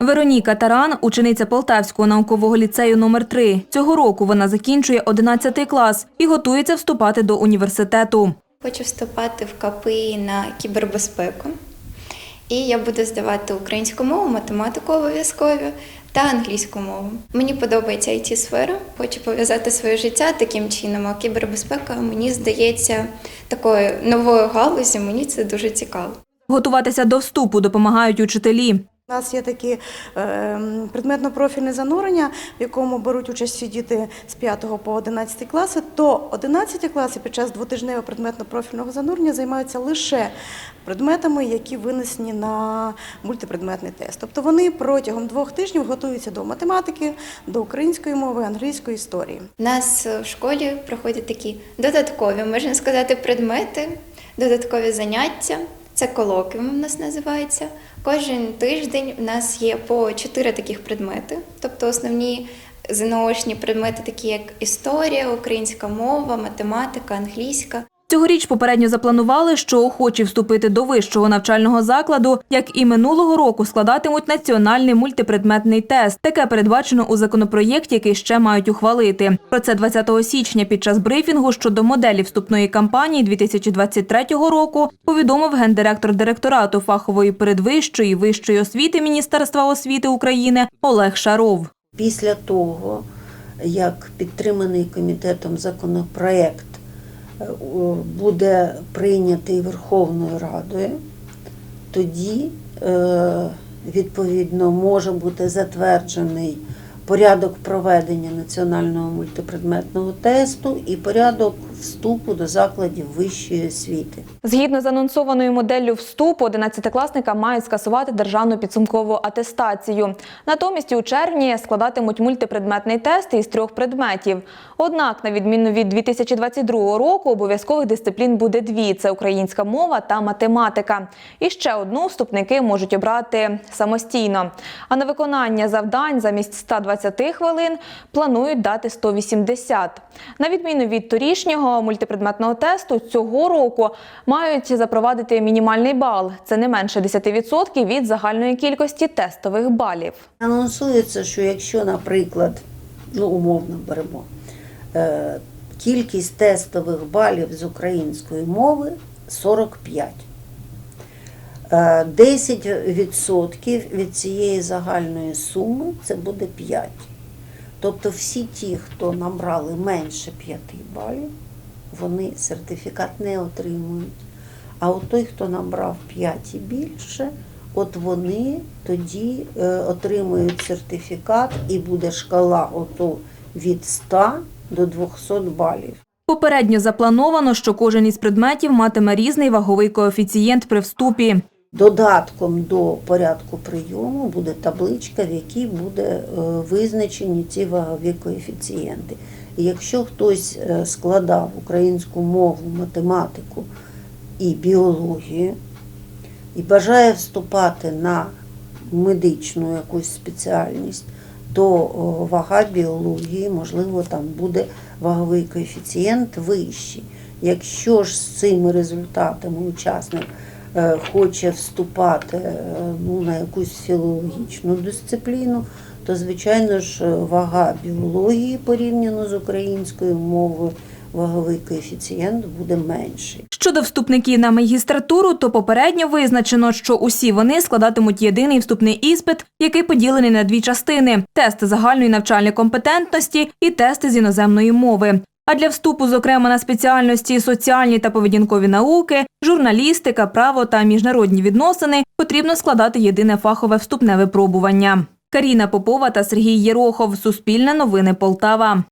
Вероніка Таран – учениця Полтавського наукового ліцею номер 3 Цього року вона закінчує 11 клас і готується вступати до університету. Хочу вступати в КПІ на кібербезпеку. І я буду здавати українську мову, математику обов'язково та англійську мову. Мені подобається it сфера хочу пов'язати своє життя таким чином. А кібербезпека мені здається такою новою галузю. Мені це дуже цікаво. Готуватися до вступу допомагають учителі. У нас є такі е, предметно-профільне занурення, в якому беруть участь всі діти з 5 по 11 класи, то 11 класи під час двотижневого предметно-профільного занурення займаються лише предметами, які винесені на мультипредметний тест. Тобто вони протягом двох тижнів готуються до математики, до української мови, англійської історії. У нас в школі проходять такі додаткові, можна сказати, предмети, додаткові заняття. Це колоквіум у нас називається. Кожен тиждень у нас є по чотири таких предмети. Тобто основні ЗНОшні предмети, такі як історія, українська мова, математика, англійська. Цьогоріч попередньо запланували, що охочі вступити до вищого навчального закладу, як і минулого року, складатимуть національний мультипредметний тест. Таке передбачено у законопроєкті, який ще мають ухвалити. Про це 20 січня під час брифінгу щодо моделі вступної кампанії 2023 року повідомив гендиректор директорату фахової передвищої вищої освіти Міністерства освіти України Олег Шаров. Після того, як підтриманий комітетом законопроект буде прийнятий Верховною Радою, тоді е, відповідно може бути затверджений порядок проведення національного мультипредметного тесту і порядок вступу до закладів вищої освіти. Згідно з анонсованою моделлю вступу, 11-класника мають скасувати державну підсумкову атестацію. Натомість у червні складатимуть мультипредметний тест із трьох предметів. Однак, на відміну від 2022 року, обов'язкових дисциплін буде дві: це українська мова та математика. І ще одну вступники можуть обрати самостійно. А на виконання завдань замість 120 хвилин планують дати 180. На відміну від торішнього мультипредметного тесту, цього року мають запровадити мінімальний бал. Це не менше 10% від загальної кількості тестових балів. Анонсується, що якщо, наприклад, ну умовно беремо, е, кількість тестових балів з української мови 45. Е, 10% від цієї загальної суми це буде 5. Тобто всі ті, хто набрали менше 5 балів, вони сертифікат не отримують. А от той, хто набрав 5 і більше, от вони тоді е, отримують сертифікат і буде шкала ото від 100 до 200 балів. Попередньо заплановано, що кожен із предметів матиме різний ваговий коефіцієнт при вступі. Додатком до порядку прийому буде табличка, в якій буде е, визначені ці вагові коефіцієнти. Якщо хтось е, складав українську мову, математику і біологію і бажає вступати на медичну якусь спеціальність, то вага біології, можливо, там буде ваговий коефіцієнт вищий. Якщо ж з цими результатами учасник е, хоче вступати е, ну, на якусь філологічну дисципліну, то, звичайно ж, вага біології порівняно з українською мовою, ваговий коефіцієнт буде менший. Щодо вступників на магістратуру, то попередньо визначено, що усі вони складатимуть єдиний вступний іспит, який поділений на дві частини: тести загальної навчальної компетентності і тести з іноземної мови. А для вступу, зокрема, на спеціальності соціальні та поведінкові науки, журналістика, право та міжнародні відносини потрібно складати єдине фахове вступне випробування. Каріна Попова та Сергій Єрохов. Суспільне новини Полтава.